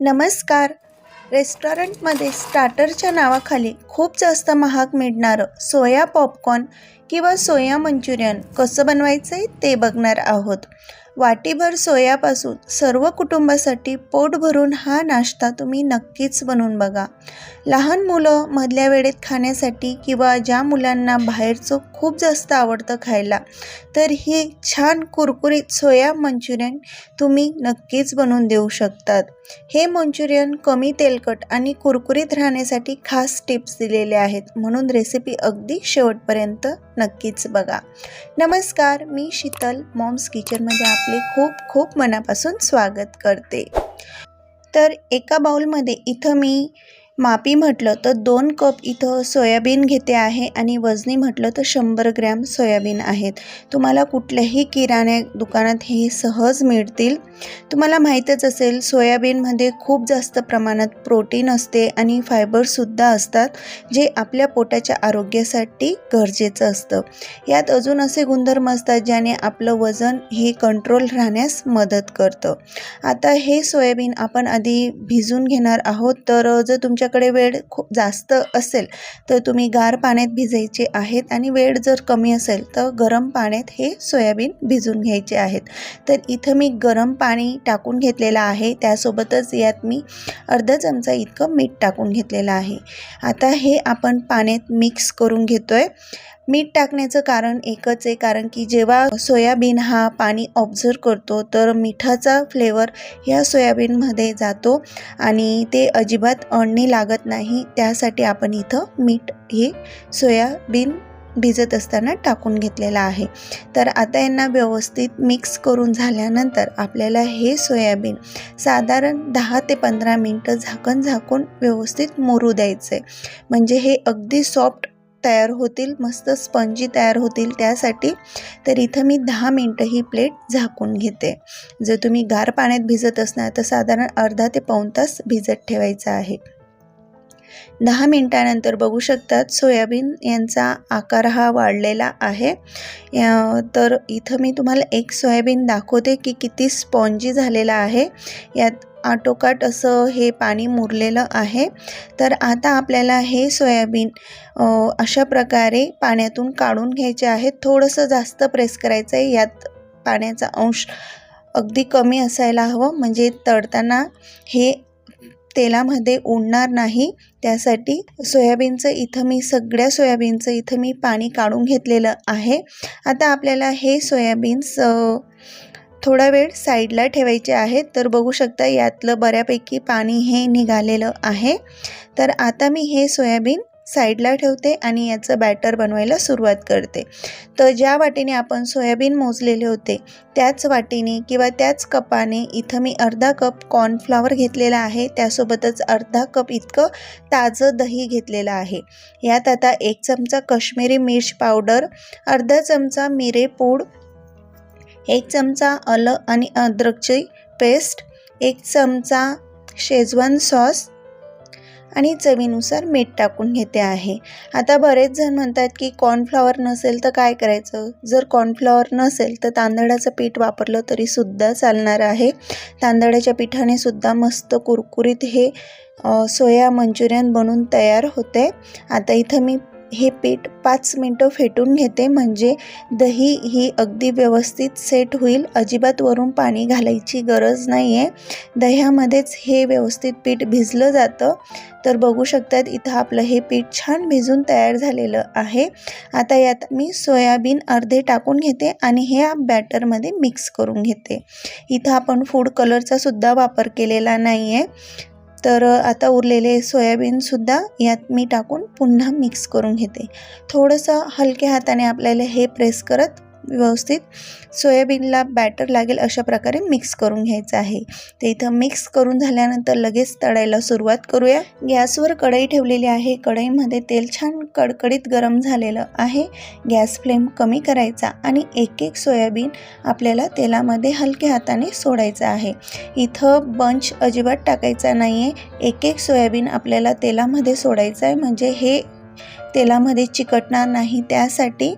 नमस्कार. रेस्टॉरंटमध्ये स्टार्टरच्या नावाखाली खूप जास्त महाग मिळणारं सोया पॉपकॉर्न किंवा सोया मंचुरियन कसं बनवायचं आहे ते बघणार आहोत. वाटीभर सोयापासून सर्व कुटुंबासाठी पोट भरून हा नाश्ता तुम्ही नक्कीच बनवून बघा. लहान मुलं मधल्या वेळेत खाण्यासाठी किंवा ज्या मुलांना बाहेरचं खूप जास्त आवडतं खायला तर ही छान कुरकुरीत सोया मंचुरियन तुम्ही नक्कीच बनवून देऊ शकतात. हे मंचुरियन कमी तेलकट आणि कुरकुरीत राहण्यासाठी खास टिप्स दिलेले आहेत म्हणून रेसिपी अगदी शेवटपर्यंत नक्कीच बघा. नमस्कार मी शीतल मॉम्स किचनमध्ये आपले खूप खूप मनापासून स्वागत करते. तर एका बाउलमध्ये इथं मी मापी म्हटलं तर दोन कप इथं सोयाबीन घेते आहे आणि वजनी म्हटलं तर शंभर ग्रॅम सोयाबीन आहेत. तुम्हाला कुठल्याही किराण्या दुकानात हे सहज मिळतील. तुम्हाला माहीतच असेल सोयाबीनमध्ये खूप जास्त प्रमाणात प्रोटीन असते आणि फायबरसुद्धा असतात जे आपल्या पोटाच्या आरोग्यासाठी गरजेचं असतं. यात अजून असे गुणधर्म असतात ज्याने आपलं वजन हे कंट्रोल राहण्यास मदत करतं. आता हे सोयाबीन आपण आधी भिजून घेणार आहोत तर जर तुमच्याकडे वेळ खूप जास्त असेल तर तुम्ही गार पाण्यात भिजायचे आहेत आणि वेळ जर कमी असेल तर गरम पाण्यात हे सोयाबीन भिजून घ्यायचे आहेत. तर इथं मी गरम पाणी टाकून घेतलेलं आहे. त्यासोबतच यात मी अर्धा चमचा इतकं मीठ टाकून घेतलेलं आहे. आता हे आपण पाण्यात मिक्स करून घेतो आहे मीठ टाकण्याचं कारण एकच आहे कारण की जेव्हा सोयाबीन हा पाणी ऑब्झर्व करतो तर मिठाचा फ्लेवर ह्या सोयाबीनमध्ये जातो आणि ते अजिबात अडणी लागत नाही. त्यासाठी आपण इथं मीठ हे सोयाबीन भिजत असताना टाकून घेतलेला आहे. तर आता यांना व्यवस्थित मिक्स करून झाल्यानंतर आपल्याला हे सोयाबीन साधारण दहा ते पंधरा मिनटं झाकण झाकून व्यवस्थित मुरू द्यायचं आहे म्हणजे हे अगदी सॉफ्ट तयार होतील मस्त स्पंजी तयार होतील त्यासाठी. तर इथं मी दहा मिनटं ही प्लेट झाकून घेते. जर तुम्ही गार पाण्यात भिजत असणार तर साधारण अर्धा ते पाऊण तास भिजत ठेवायचं आहे. दहा मिनटानंतर बघू शकतात सोयाबीन यांचा आकार हा वाढलेला आहे. तर इथं मी तुम्हाला एक सोयाबीन दाखवते की किती स्पॉन्जी झालेला आहे. यात आटोकाट असं हे पाणी मुरलेलं आहे. तर आता आपल्याला हे सोयाबीन अशा प्रकारे पाण्यातून काढून घ्यायचे आहे. थोडंसं जास्त प्रेस करायचं आहे यात पाण्याचा अंश अगदी कमी असायला हवं. म्हणजे तळताना हे तेलामध्ये उडणार नाही. त्यासाठी सोयाबीनचं इथं मी सगळ्या सोयाबीनचं इथं मी पाणी काढून घेतलेलं आहे. आता आपल्याला हे सोयाबीन्स थोडा वेळ साईडला ठेवायचे आहेत. तर बघू शकता यातलं बऱ्यापैकी पाणी हे निघालेलं आहे. तर आता मी हे सोयाबीन साईडला ठेवते आणि याचं बॅटर बनवायला सुरुवात करते. तर ज्या वाटीने आपण सोयाबीन मोजलेले होते त्याच वाटीने किंवा त्याच कपाने इथं मी अर्धा कप कॉर्नफ्लॉवर घेतलेला आहे. त्यासोबतच अर्धा कप इतकं ताजं दही घेतलेलं आहे. यात आता एक चमचा कश्मीरी मिर्च पावडर अर्धा चमचा मिरे पूड एक चमचा अल आणि अद्रकची पेस्ट एक चमचा शेजवान सॉस आणि चवीनुसार मीठ टाकून घेते आहे. आता बरेच जण म्हणतात की कॉर्नफ्लॉवर नसेल तर काय करायचं? जर कॉर्नफ्लॉवर नसेल तर तांदळाचं पीठ वापरलं तरीसुद्धा चालणार आहे. तांदळाच्या पिठाने सुद्धा मस्त कुरकुरीत हे सोया मंचुरियन बनून तयार होते. आता इथं मी हे पीठ पाच मिनटं फेटून घेते. म्हणजे दही ही अगदी व्यवस्थित सेट होईल. अजिबात वरून पाणी घालायची गरज नाही आहे दह्यामध्येच हे व्यवस्थित पीठ भिजलं जातं. तर बघू शकतात इथं आपलं हे पीठ छान भिजून तयार झालेलं आहे. आता यात मी सोयाबीन अर्धे टाकून घेते आणि हे बॅटरमध्ये मिक्स करून घेते. इथं आपण फूड कलरचा सुद्धा वापर केलेला नाही आहे तर आता उरलेले सोयाबीनसुद्धा यात मी टाकून पुन्हा मिक्स करून घेते. थोडंसं हलक्या हाताने आपल्याला हे प्रेस करत व्यवस्थित. सोयाबीनला बॅटर लागेल अशा प्रकारे मिक्स करून घ्यायचं आहे. ते इथं मिक्स करून झाल्यानंतर लगेच तळायला सुरुवात करूया. गॅसवर कढई ठेवलेली आहे. कढईमध्ये तेल छान कडकडीत गरम झालेलं आहे. गॅस फ्लेम कमी करायचा आणि एक एक सोयाबीन आपल्याला तेलामध्ये हलक्या हाताने सोडायचं आहे. इथं बंच अजिबात टाकायचा नाही आहे एक एक सोयाबीन आपल्याला तेलामध्ये सोडायचं आहे. म्हणजे हे तेलामध्ये चिकटणार नाही. त्यासाठी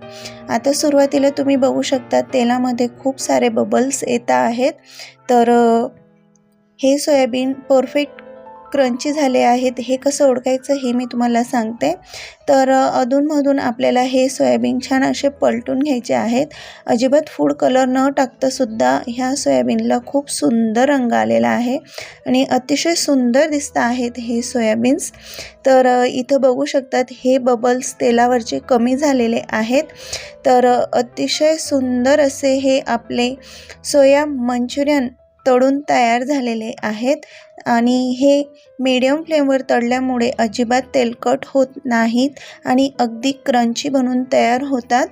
आता सुरुवातीला तुम्ही बघू शकता तेलामध्ये खूप सारे बबल्स येत आहेत. तर हे सोयाबीन परफेक्ट क्रंची झाले आहेत हे कसं ओळखायचं हे मी तुम्हाला सांगते. तर अधूनमधून आपल्याला हे सोयाबीन छान असे पलटून घ्यायचे आहेत. अजिबात फूड कलर न टाकतासुद्धा ह्या सोयाबीनला खूप सुंदर रंग आलेला आहे आणि अतिशय सुंदर दिसत आहेत हे सोयाबीन्स. तर इथं बघू शकतात हे बबल्स तेलावरचे कमी झालेले आहेत. तर अतिशय सुंदर असे हे आपले सोया मंचुरियन तळून तयार झालेले आहेत आणि हे मीडियम फ्लेमवर तळल्यामुळे अजिबात तेलकट होत नाहीत आणि अगदी क्रंची बनून तयार होतात.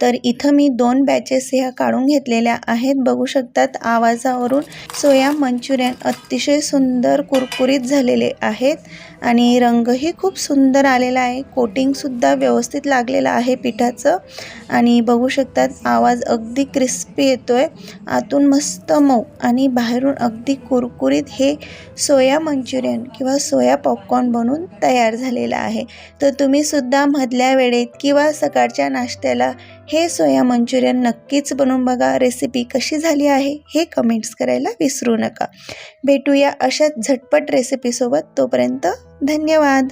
तर इथं मी दोन बॅचेस ह्या काढून घेतलेल्या आहेत. बघू शकतात आवाजावरून सोया मंचुरियन अतिशय सुंदर कुरकुरीत झालेले आहेत आणि रंगही खूप सुंदर आलेला आहे. कोटिंगसुद्धा व्यवस्थित लागलेलं आहे पिठाचं. आणि बघू शकतात आवाज अगदी क्रिस्पी येतो आहे आतून मस्त मऊ आणि बाहेरून अगदी कुरकुरीत हे सोया मंचुरियन किंवा सोया पॉपकॉर्न बनून तयार झालेलं आहे. तर तुम्हीसुद्धा मधल्या वेळेत किंवा सकाळच्या नाश्त्याला हे सोया मंचुरियन नक्कीच बनवून बघा. रेसिपी कशी झाली आहे हे कमेंट्स करायला विसरू नका. भेटूया अशाच झटपट रेसिपीसोबत तोपर्यंत धन्यवाद.